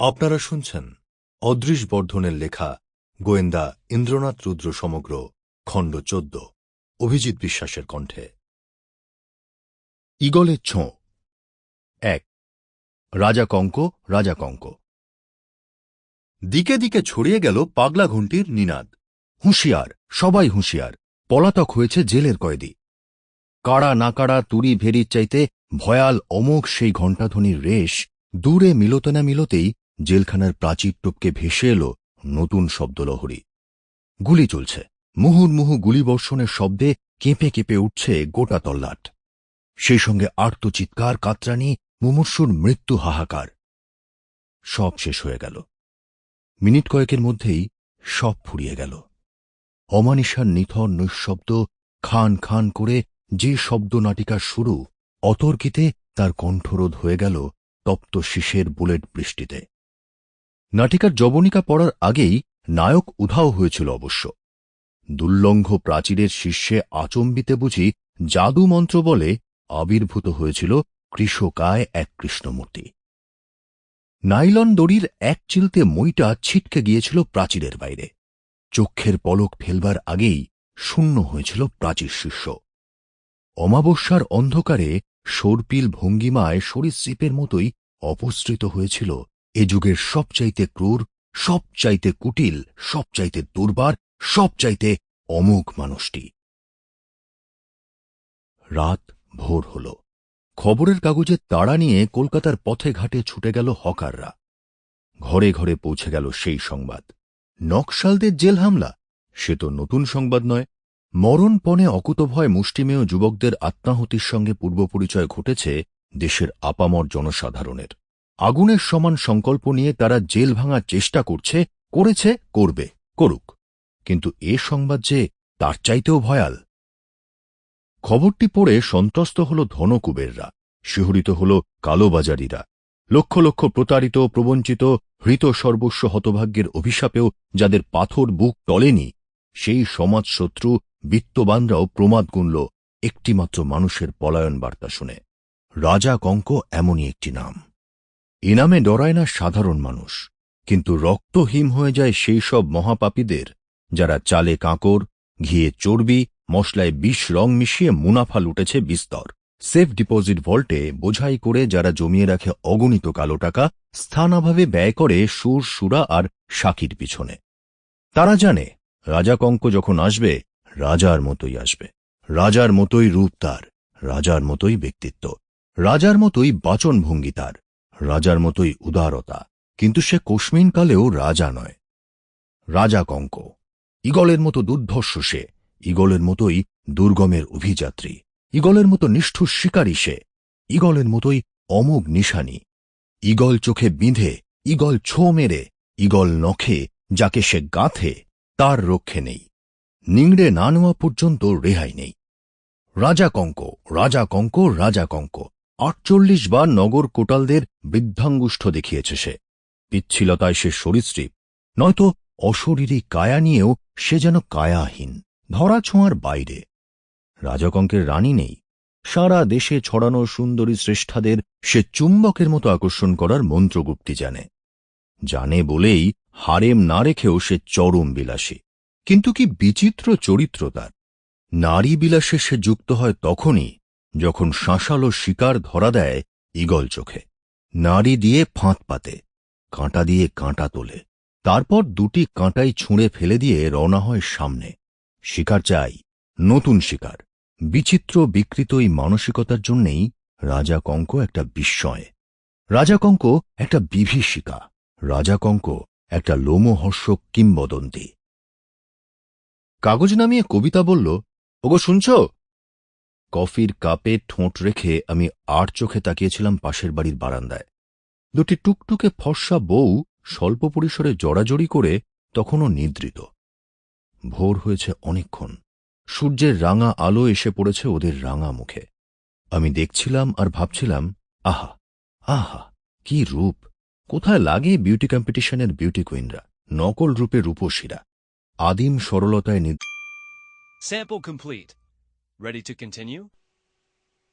আপনারা শুনছেন অদৃশ বর্ধনের লেখা গোয়েন্দা ইন্দ্রনাথ রুদ্র সমগ্র খণ্ড চোদ্দ, অভিজিৎ বিশ্বাসের কণ্ঠে। ইগলের ছোঁ। এক, রাজা কঙ্ক রাজা কঙ্ক। দিকে দিকে ছড়িয়ে গেল পাগলা ঘণ্টির নিনাদ। হুঁশিয়ার, সবাই হুঁশিয়ার, পলাতক হয়েছে জেলের কয়েদি। কাড়া না কাড়া তুরি ভেরির চাইতে ভয়াল অমোঘ সেই ঘণ্টাধ্বনির রেশ দূরে মিলতে না মিলতেই জেলখানার প্রাচীর টপকে ভেসে এলো নতুন শব্দলহরী। গুলি চলছে। মুহুর্মুহু গুলিবর্ষণের শব্দে কেঁপে কেঁপে উঠছে গোটা তল্লাট। সেই সঙ্গে আর্ত চিৎকার, কাতরানি, মুমূর্ষুর মৃত্যু হাহাকার। সব শেষ হয়ে গেল। মিনিট কয়েকের মধ্যেই সব ফুরিয়ে গেল। অমানিসার নিথর নিঃশব্দ, খান খান করে যে শব্দ নাটিকার শুরু, অতর্কিতে তার কণ্ঠরোধ হয়ে গেল তপ্ত শীষের বুলেট বৃষ্টিতে। নাটিকার জবনিকা পড়ার আগেই নায়ক উধাও হয়েছিল অবশ্য। দুর্লঙ্ঘ প্রাচীরের শীর্ষে আচম্বিতে বুঝি জাদু মন্ত্র বলে আবির্ভূত হয়েছিল কৃষকায় এক কৃষ্ণমূর্তি। নাইলন দড়ির এক চিলতে মইটা ছিটকে গিয়েছিল প্রাচীরের বাইরে। চক্ষের পলক ফেলবার আগেই শূন্য হয়েছিল প্রাচীর শীর্ষ। অমাবস্যার অন্ধকারে সর্পিল ভঙ্গিমায় সরীসৃপের মতোই অপসৃত হয়েছিল এ যুগের সবচাইতে ক্রূর, সবচাইতে কুটিল, সবচাইতে দুর্বার, সবচাইতে অমোঘ মানুষটি। রাত ভোর হল। খবরের কাগজে তাড়া নিয়ে কলকাতার পথে ঘাটে ছুটে গেল হকাররা। ঘরে ঘরে পৌঁছে গেল সেই সংবাদ। নকশালদের জেল হামলা? সে তো নতুন সংবাদ নয়। মরণপণে অকুতভয় মুষ্টিমেয় যুবকদের আত্মাহুতির সঙ্গে পূর্বপরিচয় ঘটেছে দেশের আপামর জনসাধারণের। আগুনের সমান সংকল্প নিয়ে তারা জেল ভাঙার চেষ্টা করছে, করেছে, করবে, করুক। কিন্তু এ সংবাদ যে তার চাইতেও ভয়াল। খবরটি পড়ে সন্ত্রস্ত হল ধনকুবেররা, শিহরিত হল কালোবাজারিরা। লক্ষ লক্ষ প্রতারিত, প্রবঞ্চিত, হৃত সর্বস্ব হতভাগ্যের অভিশাপেও যাদের পাথর বুক টলেনি, সেই সমাজশত্রু, বিত্তবানরাও প্রমাদ গুনল একটিমাত্র মানুষের পলায়ন বার্তা শুনে। রাজা কঙ্ক এমনই একটি নাম। এ নামে ডরায় না সাধারণ মানুষ, কিন্তু রক্তহীন হয়ে যায় সেই সব মহাপাপীদের, যারা চালে কাঁকর, ঘিয়ে চর্বি, মশলায় বিষ রং মিশিয়ে মুনাফা লুটেছে বিস্তর। সেফ ডিপোজিট ভল্টে বোঝাই করে যারা জমিয়ে রাখে অগণিত কালো টাকা, স্থানাভাবে ব্যয় করে সুর, সুরা আর সাকির পিছনে। তারা জানে, রাজা কঙ্ক যখন আসবে, রাজার মতোই আসবে। রাজার মতোই রূপ তার, রাজার মতোই ব্যক্তিত্ব, রাজার মতোই বাচনভঙ্গি তার। রাজার মতোই উদারতা, কিন্তু সে কোশ্মিনকালেও রাজা নয়। রাজা কঙ্ক, ইগলের মতো দুর্ধর্ষ সে, ইগলের মতোই দুর্গমের অভিযাত্রী, ইগলের মতো নিষ্ঠুর শিকারী সে, ইগলের মতোই অমোঘ নিশানি। ইগল চোখে বিঁধে, ইগল ছো মেরে, ইগল নখে, যাকে সে গাঁথে, তার রক্ষে নেই। নিংড়ে না নেওয়া পর্যন্ত রেহাই নেই। রাজা কঙ্ক রাজা কঙ্ক রাজা কঙ্ক আটচল্লিশ বার নগর কোটালদের বৃদ্ধাঙ্গুষ্ঠ দেখিয়েছে সে। পিচ্ছিলতায় সে সরীসৃপ, নয়তো অশরীরী কায়া নিয়েও সে যেন কায়াহীন ধরা ছোঁয়ার বাইরে। রাজকঙ্কের রানী নেই, সারা দেশে ছড়ানো সুন্দরী শ্রেষ্ঠাদের সে চুম্বকের মতো আকর্ষণ করার মন্ত্রগুপ্তি জানে। জানে বলেই হারেম না রেখেও সে চরম বিলাসী। কিন্তু কি বিচিত্র চরিত্র তার। নারী বিলাসে সে যুক্ত হয় তখনই যখন শাঁসালো শিকার ধরা দেয় ইগল চোখে নারী দিয়ে ফাঁত পাতে, কাঁটা দিয়ে কাঁটা তোলে। তারপর দুটি কাঁটাই ছুঁড়ে ফেলে দিয়ে রওনা হয় সামনে। শিকার চাই, নতুন শিকার। বিচিত্র বিকৃত এই মানসিকতার জন্যেই রাজা কঙ্ক একটা বিস্ময়। রাজা কঙ্ক একটা বিভীষিকা। রাজা কঙ্ক একটা লোমহর্ষক কিংবদন্তি। কাগজ নামিয়ে কবিতা বলল, ওগো, শুনছ? কফির কাপে ঠোঁট রেখে আমি আর চোখে তাকিয়েছিলাম পাশের বাড়ির বারান্দায়। দুটি টুকটুকে ফর্সা বউ স্বল্প পরিসরে জড়াজড়ি করে তখনও নিদ্রিত। ভোর হয়েছে অনেকক্ষণ। সূর্যের রাঙা আলো এসে পড়েছে ওদের রাঙা মুখে। আমি দেখছিলাম আর ভাবছিলাম, আহা আহা, কি রূপ। কোথায় লাগে বিউটি কম্পিটিশনের বিউটি কুইনরা? নকল রূপে রূপসীরা। আদিম সরলতায় নিদ Sample complete. Ready to continue?